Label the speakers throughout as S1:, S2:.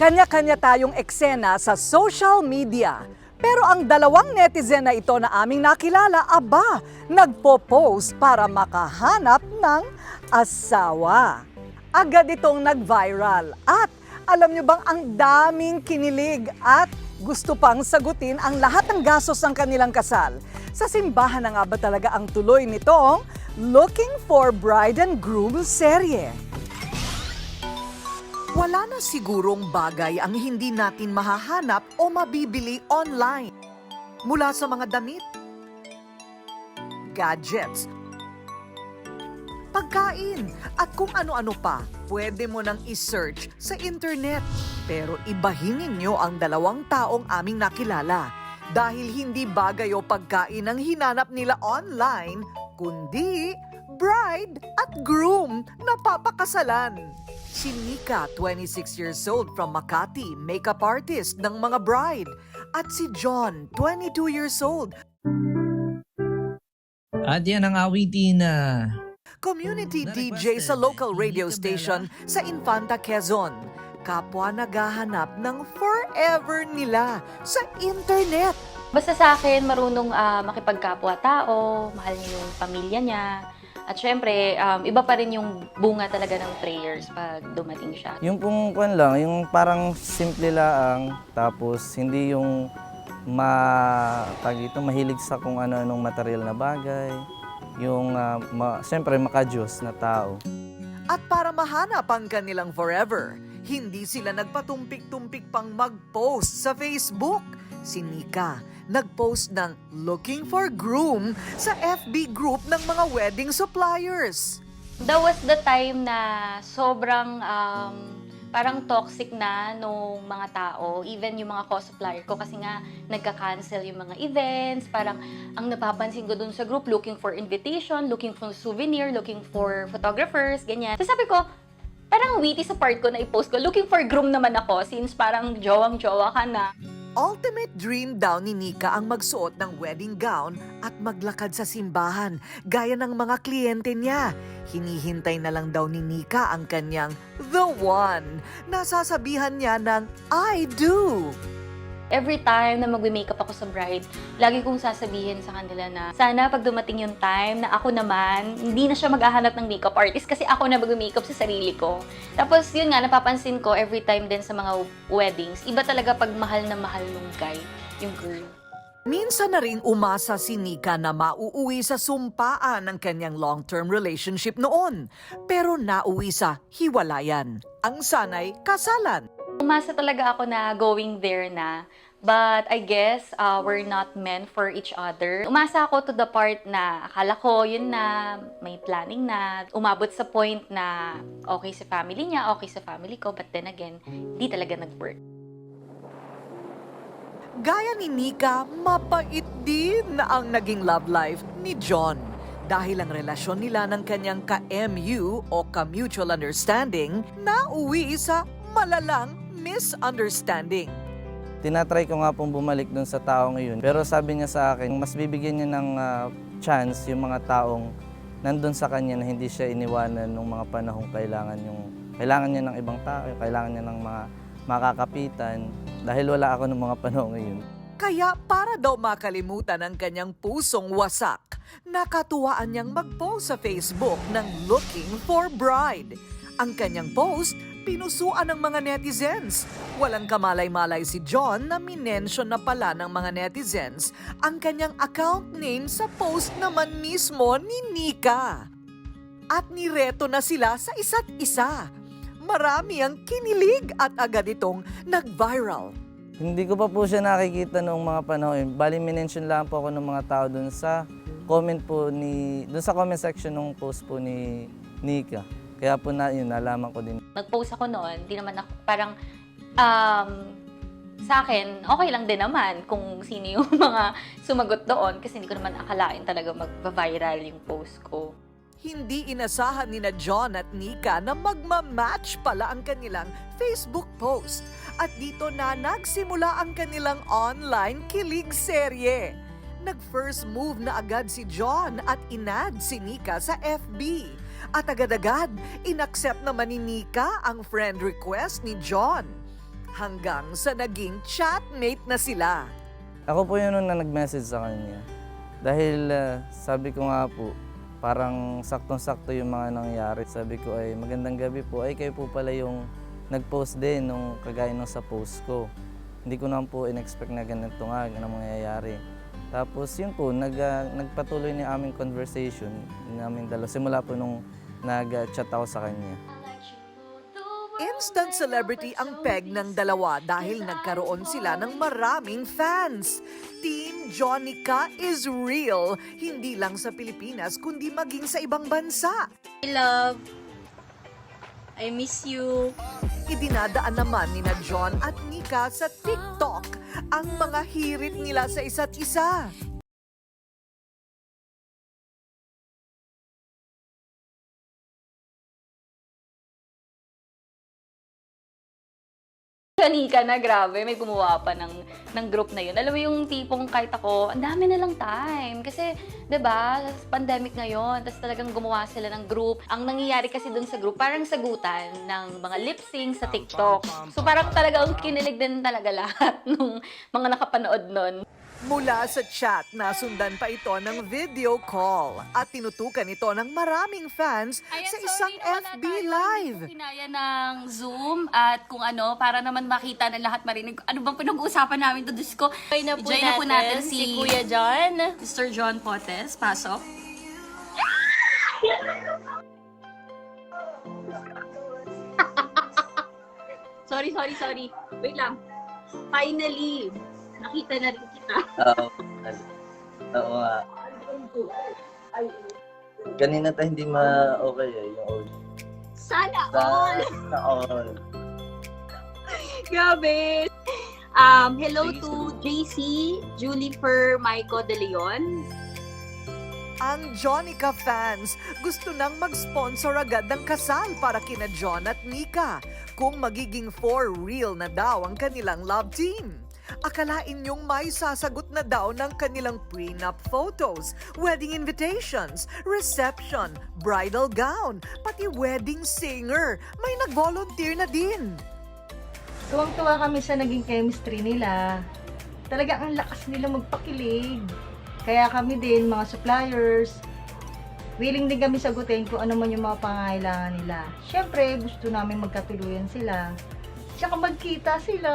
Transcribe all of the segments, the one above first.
S1: Kanya-kanya tayong eksena sa social media. Pero ang dalawang netizen na ito na aming nakilala, aba, nagpo-post para makahanap ng asawa. Agad itong nag-viral at alam nyo bang ang daming kinilig at gusto pang sagutin ang lahat ng gastos ng kanilang kasal. Sa simbahan na nga ba talaga ang tuloy nitong Looking for Bride and Groom serye. Wala na sigurong bagay ang hindi natin mahahanap o mabibili online. Mula sa mga damit, gadgets, pagkain, at kung ano-ano pa, pwede mo nang isearch sa internet. Pero ibahin ninyo ang dalawang taong aming nakilala dahil hindi bagay o pagkain ang hinanap nila online, kundi bride at groom na papakasalan. Si Nika, 26 years old from Makati, makeup artist ng mga bride. At si John, 22 years old,
S2: At yan ang awitin na
S1: community DJ sa local radio station sa Infanta, Quezon. Kapwa naghahanap ng forever nila sa internet.
S3: Basta sa akin, marunong ah, makipagkapwa-tao, mahal niya yung pamilya niya. At syempre, um, iba pa rin yung bunga talaga ng prayers pag dumating siya.
S4: Yung pong kwan lang, yung parang simple lang, tapos hindi yung ma, tag ito, mahilig sa kung ano-anong material na bagay. Yung, ah, ma, siyempre, makajos na tao.
S1: At para mahanap ang kanilang forever, hindi sila nagpatumpik-tumpik pang mag-post sa Facebook. Si Nika, nag-post ng looking for groom sa FB group ng mga wedding suppliers.
S3: That was the time na sobrang um, parang toxic na nung mga tao, even yung mga co-supplier ko kasi nga nagka-cancel yung mga events, parang ang napapansin ko dun sa group, looking for invitation, looking for souvenir, looking for photographers, ganyan. So sabi ko, parang witty sa part ko na i-post ko, looking for groom naman ako since parang jowang-jowa ka na.
S1: Ultimate dream daw ni Nika ang magsuot ng wedding gown at maglakad sa simbahan gaya ng mga kliyente niya. Hinihintay na lang daw ni Nika ang kanyang the one. Nasasabihan niya ng I do.
S3: Every time na magme-makeup ako sa bride, lagi kong sasabihin sa kanila na sana pag dumating yung time na ako naman, hindi na siya maghahanap ng makeup artist kasi ako na mag-makeup sa sarili ko. Tapos yun nga, napapansin ko every time din sa mga weddings, iba talaga pag mahal na mahal nung guy, yung girl.
S1: Minsan na rin umasa si Nika na mauuwi sa sumpaan ng kanyang long-term relationship noon. Pero nauwi sa hiwalayan. Ang sanay, kasalan.
S3: Umasa talaga ako na going there na. But I guess uh, we're not meant for each other. Umasa ako to the part na akala ko yun na may planning na. Umabot sa point na okay sa family niya, okay sa family ko. But then again, di talaga nag-work.
S1: Gaya ni Nika, mapait din na ang naging love life ni John. Dahil ang relasyon nila ng kanyang ka-MU o ka-mutual understanding na uwi sa malalang misunderstanding.
S4: Tinatry ko nga pong bumalik dun sa tao ngayon. Pero sabi niya sa akin, mas bibigyan niya ng ah, chance yung mga taong nandun sa kanya na hindi siya iniwanan nung mga panahong kailangan yung kailangan niya ng ibang tao, kailangan niya ng mga makakapitan dahil wala ako ng mga panahon ngayon.
S1: Kaya para daw makalimutan ang kanyang pusong wasak, nakatuwaan niyang mag-post sa Facebook ng Looking for Bride. Ang kanyang post, pinusuan ng mga netizens. Walang kamalay-malay si John na minention na pala ng mga netizens ang kanyang account name sa post naman mismo ni Nika. At nireto na sila sa isa't isa. Marami ang kinilig at agad itong nag-viral.
S4: Hindi ko pa po siya nakikita noong mga panahon. Bali, minention lang po ako ng mga tao dun sa comment po ni, dun sa comment section ng post po ni Nika. Kaya po na, yun, nalaman ko din.
S3: Nag-post ako noon, di naman ako, parang, um, sa akin, okay lang din naman kung sino yung mga sumagot doon kasi hindi ko naman akalain talaga mag-viral yung post ko.
S1: Hindi inasahan ni na John at Nika na magma-match pala ang kanilang Facebook post. At dito na nagsimula ang kanilang online kilig serye. Nag-first move na agad si John at inad si Nika sa FB. At agad-agad, inaccept naman ni Nika ang friend request ni John. hanggang sa naging chatmate na sila.
S4: Ako po yun na nag-message sa kanya. Dahil ah, sabi ko nga po, parang saktong-sakto yung mga nangyari. Sabi ko ay magandang gabi po. Ay kayo po pala yung nag-post din nung kagaya nung sa post ko. Hindi ko naman po in-expect na ganito nga na mangyayari. Tapos yun po, nag, ah, nagpatuloy ni aming conversation namin dalawa. Simula po nung nag-chat ako sa kanya.
S1: Instant celebrity ang peg ng dalawa dahil nagkaroon sila ng maraming fans. Team Jonica is real, hindi lang sa Pilipinas kundi maging sa ibang bansa.
S5: I love. I miss you.
S1: Idinadaan naman ni na John at Nika sa TikTok ang mga hirit nila sa isa't isa.
S3: Kanika na, grabe, may gumawa pa ng, ng group na yun. Alam mo yung tipong kahit ako, ang dami na lang time. Kasi, ba pandemic ngayon, tapos talagang gumawa sila ng group. Ang nangyayari kasi dun sa group, parang sagutan ng mga lip sync sa TikTok. So parang talagang kinilig din talaga lahat ng mga nakapanood nun.
S1: Mula sa chat, nasundan pa ito ng video call at tinutukan ito ng maraming fans sa isang FB Live.
S5: Kinaya ng Zoom at kung ano, para naman makita na lahat marinig. Ano bang pinag-uusapan namin to? Diyos ko.
S6: Join na po
S5: Join na po natin si,
S6: si Kuya John.
S5: Mr. John Potes. Pasok.
S6: Sorry, sorry, sorry. Wait lang. Finally, nakita na rin.
S4: Oo. Oo nga. Kanina tayo hindi ma-okay eh, yung audio.
S6: Sana all!
S4: Sa all.
S6: Grabe! Um, hello to JC, Julie Per Maiko De Leon.
S1: Ang Jonica fans gusto nang mag-sponsor agad ng kasal para kina John at Nika kung magiging for real na daw ang kanilang love team. Akalain niyong may sasagot na daw ng kanilang prenup photos, wedding invitations, reception, bridal gown, pati wedding singer. May nag-volunteer na din.
S7: Tuwang-tuwa kami sa naging chemistry nila. Talaga ang lakas nila magpakilig. Kaya kami din, mga suppliers, willing din kami sagutin kung ano man yung mga pangailangan nila. Siyempre, gusto namin magkatuluyan sila. Tsaka magkita sila.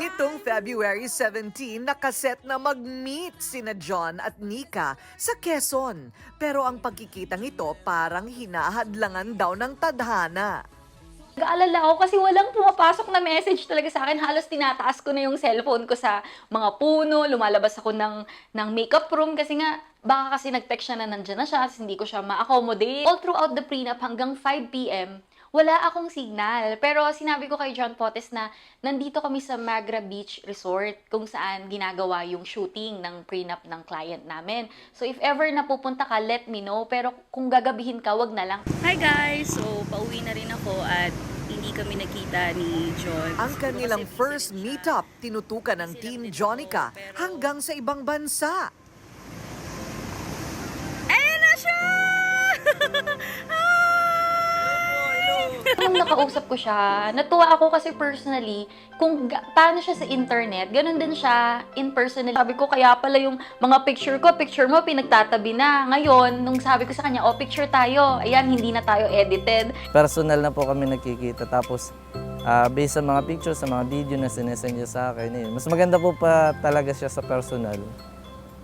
S1: Nitong February 17, nakaset na mag-meet sina John at Nika sa Quezon. Pero ang pagkikitang ito parang hinahadlangan daw ng tadhana.
S3: Nag-aalala ako kasi walang pumapasok na message talaga sa akin. Halos tinataas ko na yung cellphone ko sa mga puno. Lumalabas ako ng, ng makeup room kasi nga baka kasi nag-text siya na nandyan na siya kasi hindi ko siya ma-accommodate. All throughout the prenup hanggang 5pm, wala akong signal. Pero sinabi ko kay John Potes na nandito kami sa Magra Beach Resort kung saan ginagawa yung shooting ng prenup ng client namin. So if ever napupunta ka, let me know. Pero kung gagabihin ka, wag na lang.
S5: Hi guys! So, pauwi na rin ako at hindi kami nakita ni John.
S1: Ang kanilang first meetup, tinutukan ng Team Jonica hanggang sa ibang bansa.
S3: Nakausap ko siya, natuwa ako kasi personally, kung paano siya sa internet, ganun din siya in personal. Sabi ko, kaya pala yung mga picture ko, picture mo, pinagtatabi na. Ngayon, nung sabi ko sa kanya, oh, picture tayo. Ayan, hindi na tayo edited.
S4: Personal na po kami nagkikita. Tapos, ah, based sa mga pictures, sa mga video na sinesend niya sa akin, eh, mas maganda po pa talaga siya sa personal.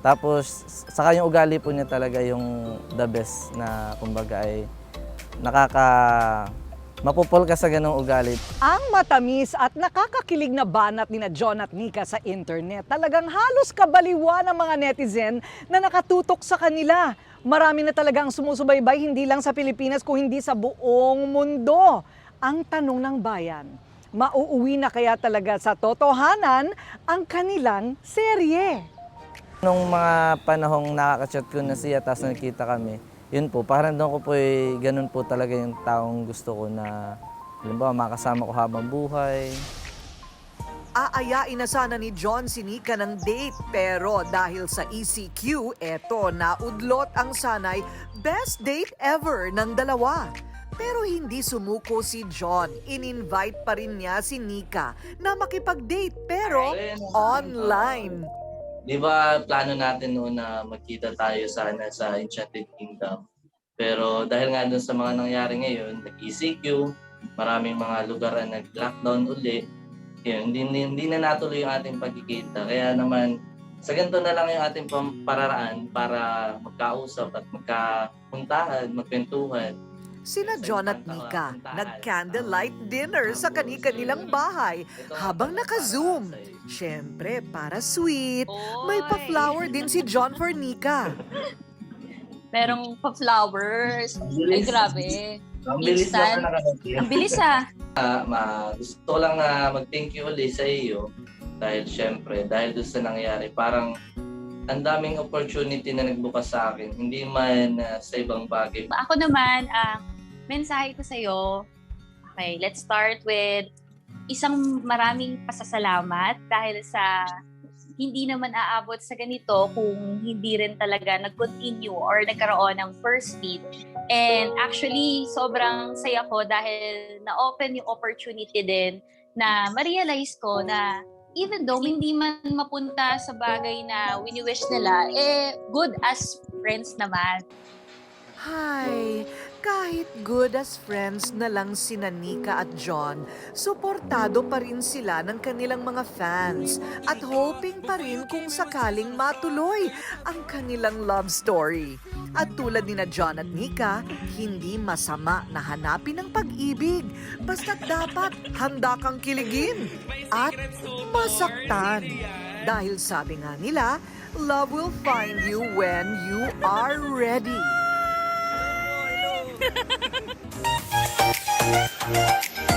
S4: Tapos, saka yung ugali po niya talaga yung the best na kumbaga ay nakaka... Mapupol ka sa ganong ugali.
S8: Ang matamis at nakakakilig na banat ni na John at Nika sa internet. Talagang halos kabaliwa ng mga netizen na nakatutok sa kanila. Marami na talaga ang sumusubaybay hindi lang sa Pilipinas kung hindi sa buong mundo. Ang tanong ng bayan, mauuwi na kaya talaga sa totohanan ang kanilang serye?
S4: Nung mga panahong nakaka-chat ko na siya, tapos nakita kami, yun po, parang doon ko po eh, ganun po talaga yung taong gusto ko na, halimbawa, makasama ko habang buhay.
S1: Aayain na sana ni John si Nika ng date pero dahil sa ECQ, eto naudlot ang sanay best date ever ng dalawa. Pero hindi sumuko si John. In-invite pa rin niya si Nika na makipag-date pero online.
S4: Di ba plano natin noon na magkita tayo sana sa Enchanted Kingdom? Pero dahil nga dun sa mga nangyari ngayon, nag-ECQ, maraming mga lugar na nag-lockdown uli, yun, hindi, hindi, na natuloy yung ating pagkikita. Kaya naman, sa ganito na lang yung ating pararaan para magkausap at magkapuntahan, magkwentuhan.
S1: Sina John at Nika nag-candlelight dinner sa kani-kanilang bahay habang naka-zoom. Siyempre, para sweet, may pa-flower din si John for Nika.
S5: Merong pa-flowers. Ay, grabe.
S4: Ang bilis nakarating.
S5: Ang bilis ah.
S4: Ah, ma, gusto ko lang na mag-thank you ulit sa iyo dahil syempre, dahil doon sa nangyari, parang ang daming opportunity na nagbukas sa akin. Hindi man ah, sa ibang bagay.
S5: Ako naman, ang mensahe ko sa'yo, okay, let's start with isang maraming pasasalamat dahil sa hindi naman aabot sa ganito kung hindi rin talaga nag-continue or nagkaroon ng first meet. And actually, sobrang saya ko dahil na-open yung opportunity din na ma-realize ko na even though hindi man mapunta sa bagay na wini-wish nila, eh, good as friends naman.
S1: Hay, kahit good as friends na lang sina Nika at John, suportado pa rin sila ng kanilang mga fans at hoping pa rin kung sakaling matuloy ang kanilang love story. At tulad ni na John at Nika, hindi masama na hanapin ang pag-ibig. Basta't dapat handa kang kiligin at masaktan. Dahil sabi nga nila, love will find you when you are ready. Ha ha ha ha!